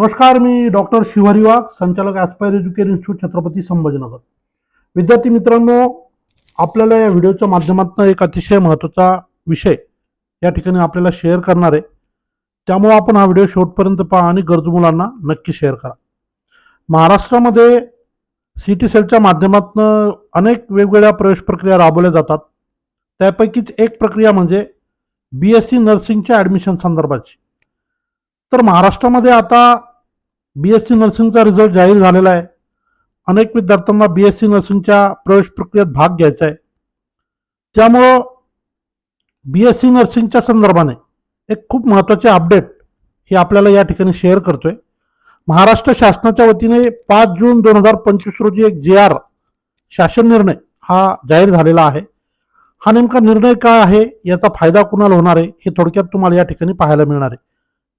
नमस्कार मी डॉक्टर शिवारी वाघ संचालक Aspire education institute Chhatrapati Sambhajinagar. विद्यार्थी मित्रांनो आपल्याला या व्हिडिओच्या माध्यमातून एक अतिशय महत्त्वाचा विषय या ठिकाणी आपल्याला शेअर करणार आहे. त्यामुळं आपण हा व्हिडिओ शेवटपर्यंत पहा आणि गरजू मुलांना नक्की शेअर करा. महाराष्ट्रामध्ये सी टी सेलच्या माध्यमातून अनेक वेगवेगळ्या प्रवेश प्रक्रिया राबवल्या जातात. त्यापैकीच एक प्रक्रिया म्हणजे बी एस सी नर्सिंगच्या ॲडमिशन संदर्भाची. तर महाराष्ट्रामध्ये आता बी एस सी नर्सिंगचा रिझल्ट जाहीर झालेला आहे. अनेक विद्यार्थ्यांना बी एस सी नर्सिंगच्या प्रवेश प्रक्रियेत भाग घ्यायचा आहे. त्यामुळं बी एस सी नर्सिंगच्या संदर्भाने एक खूप महत्त्वाचे अपडेट हे आपल्याला या ठिकाणी शेअर करतोय. महाराष्ट्र शासनाच्या वतीने पाच जून दोन हजार पंचवीस रोजी एक जे आर शासन निर्णय हा जाहीर झालेला आहे. हा नेमका निर्णय काय आहे? याचा फायदा कुणाला होणार आहे? हे थोडक्यात तुम्हाला या ठिकाणी पाहायला मिळणार आहे.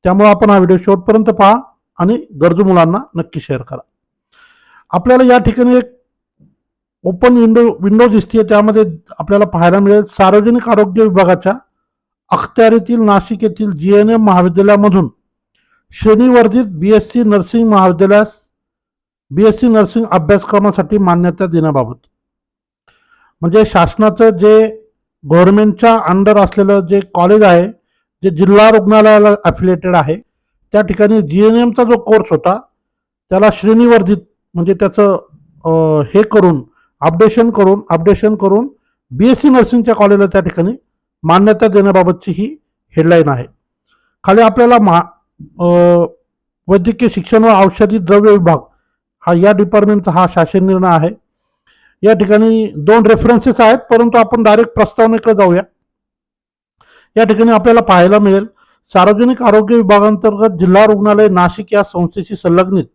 त्यामुळे आपण हा व्हिडिओ शेवटपर्यंत पहा. आणि गरजू मुलांना नक्की शेअर करा. आपल्याला या ठिकाणी एक ओपन विंडो विंडो दिसते त्यामध्ये आपल्याला पाहायला मिळेल सार्वजनिक आरोग्य विभागाच्या अखत्यारीतील नाशिक येथील जी एन एम महाविद्यालयामधून श्रेणीवर्धित बी एस सी नर्सिंग महाविद्यालयास बी एस सी नर्सिंग अभ्यासक्रमासाठी मान्यता देण्याबाबत. म्हणजे शासनाचं जे गव्हर्नमेंटच्या अंडर असलेलं जे कॉलेज आहे जे जिल्हा रुग्णालयाला अफिलेटेड आहे त्या ठिकाणी जी एन एमचा जो कोर्स होता त्याला श्रेणीवर्धित म्हणजे त्याचं हे करून अपडेशन करून अपडेशन करून बी एस सी नर्सिंगच्या कॉलेजला त्या ठिकाणी मान्यता देण्याबाबतची ही हेडलाईन आहे. खाली आपल्याला मा वैद्यकीय शिक्षण व औषधी द्रव्य विभाग हा या डिपार्टमेंटचा हा शासन निर्णय आहे. या ठिकाणी दोन रेफरन्सेस आहेत परंतु आपण डायरेक्ट प्रस्तावनेकडे जाऊया. या ठिकाणी आपल्याला पाहायला मिळेल सार्वजनिक आरोग्य विभागांतर्गत जिल्हा रुग्णालय नाशिक या संस्थेशी संलग्नित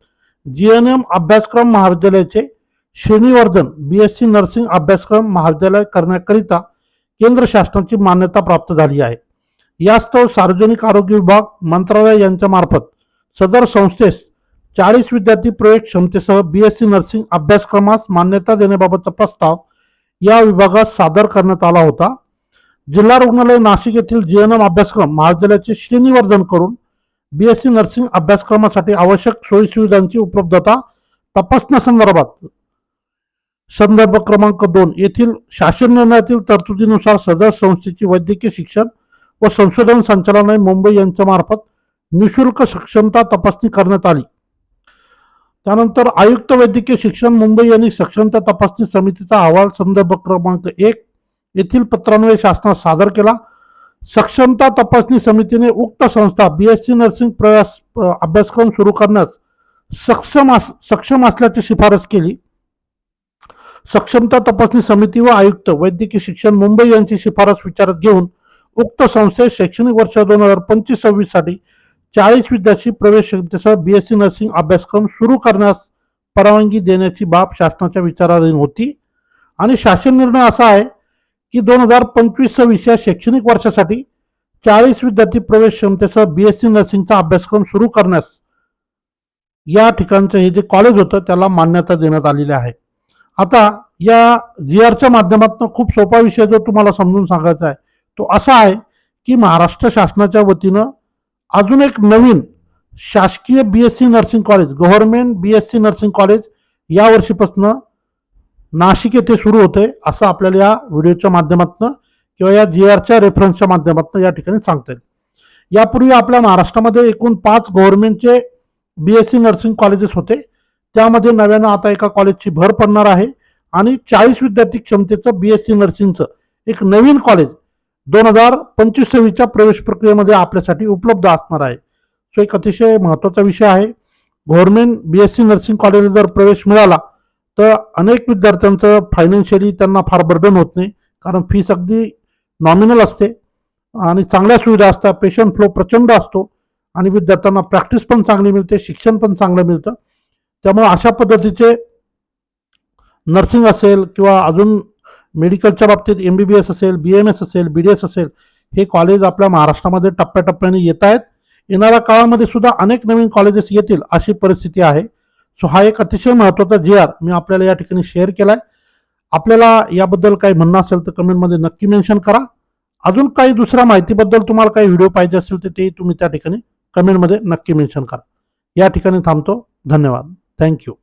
जी एन एम अभ्यासक्रम महाविद्यालयाचे श्रेणीवर्धन बी एस सी नर्सिंग अभ्यासक्रम महाविद्यालय करण्याकरिता केंद्र शासनाची मान्यता प्राप्त झाली आहे. यास्तव सार्वजनिक आरोग्य विभाग मंत्रालय यांच्या मार्फत सदर संस्थेस चाळीस विद्यार्थी प्रवेश क्षमतेसह बी एस सी नर्सिंग अभ्यासक्रमास मान्यता देण्याबाबतचा प्रस्ताव या विभागात सादर करण्यात आला होता. जिल्हा रुग्णालय नाशिक येथील जी एन एम अभ्यासक्रम महाविद्यालयाचे श्रेणीवर्धन करून बी एस सी नर्सिंग अभ्यासक्रमासाठी आवश्यक सोयीसुविधांची उपलब्धता तपासण्यासंदर्भात संदर्भ क्रमांक दोन येथील शासन निर्णयातील तरतुदीनुसार सदर संस्थेची वैद्यकीय शिक्षण व संशोधन संचालनालय मुंबई यांच्यामार्फत निशुल्क सक्षमता तपासणी करण्यात आली. त्यानंतर आयुक्त वैद्यकीय शिक्षण मुंबई यांनी सक्षमता तपासणी समितीचा अहवाल संदर्भ क्रमांक एक येथील पत्रान्वये शासनास सादर केला. सक्षमता तपासणी समितीने उक्त संस्था बी एस सी नर्सिंग प्रयास अभ्यासक्रम सुरू करण्यास सक्षम अस सक्षम असल्याची शिफारस केली. सक्षमता तपासणी समिती व आयुक्त वैद्यकीय शिक्षण मुंबई यांची शिफारस विचारात घेऊन उक्त संस्थेत शैक्षणिक वर्ष दोन हजार पंचवीस सव्वीससाठी चाळीस विद्यार्थी प्रवेश क्षमतेसह बी एस सी नर्सिंग अभ्यासक्रम सुरू करण्यास परवानगी देण्याची बाब शासनाच्या विचाराधीन होती. आणि शासन निर्णय असा आहे की दोन हजार पंचवीस सव्वीस या शैक्षणिक वर्षासाठी चाळीस विद्यार्थी प्रवेश क्षमतेसह बी एस सी नर्सिंगचा अभ्यासक्रम सुरू करण्यास या ठिकाणचं हे जे कॉलेज होतं त्याला मान्यता देण्यात आलेली आहे. आता या जी आरच्या माध्यमातून खूप सोपा विषय जो तुम्हाला समजून सांगायचा आहे तो असा आहे की महाराष्ट्र शासनाच्या वतीनं अजून एक नवीन शासकीय B S C nursing college government B S C nursing college या वर्षीपासून नाशिक येथे सुरू होते असं आपल्याला या व्हिडिओच्या माध्यमातून किंवा या जी आरच्या रेफरन्सच्या माध्यमातून या ठिकाणी सांगता येईल. यापूर्वी आपल्या महाराष्ट्रामध्ये एकूण पाच गव्हर्नमेंटचे B S C nursing colleges होते. त्यामध्ये नव्यानं आता एका कॉलेजची भर पडणार आहे. आणि चाळीस विद्यार्थी क्षमतेचं बी एस सी नर्सिंगचं एक नवीन कॉलेज दोन हजार पंचवीस सव्वीसच्या प्रवेश प्रक्रियेमध्ये आपल्यासाठी उपलब्ध असणार आहे. सो एक अतिशय महत्त्वाचा विषय आहे. Government B S C nursing कॉलेजला जर प्रवेश मिळाला तर अनेक विद्यार्थ्यांचं फायनान्शियली त्यांना फार बर्डन होत नाही. कारण फीस अगदी नॉमिनल असते. आणि चांगल्या सुविधा असतात पेशंट फ्लो प्रचंड असतो. आणि विद्यार्थ्यांना प्रॅक्टिस पण चांगली मिळते शिक्षण पण चांगलं मिळतं. त्यामुळे अशा पद्धतीचे नर्सिंग असेल किंवा अजून मेडिकलच्या बाबतीत एम बी बी एस असेल बी एम एस असेल बी डी एस असेल हे कॉलेज आपल्या महाराष्ट्रामध्ये टप्प्याटप्प्याने येत आहेत. येणाऱ्या काळामध्ये सुद्धा अनेक नवीन कॉलेजेस येतील अशी परिस्थिती आहे. सो हा एक अतिशय महत्त्वाचा जे आर मी आपल्याला या ठिकाणी शेअर केला आहे आपल्याला याबद्दल काही म्हणणं असेल तर कमेंटमध्ये नक्की मेन्शन करा. अजून काही दुसऱ्या माहितीबद्दल तुम्हाला काही व्हिडिओ पाहिजे असेल तर तेही तुम्ही त्या ठिकाणी कमेंटमध्ये नक्की मेन्शन करा. या ठिकाणी थांबतो. धन्यवाद. थँक्यू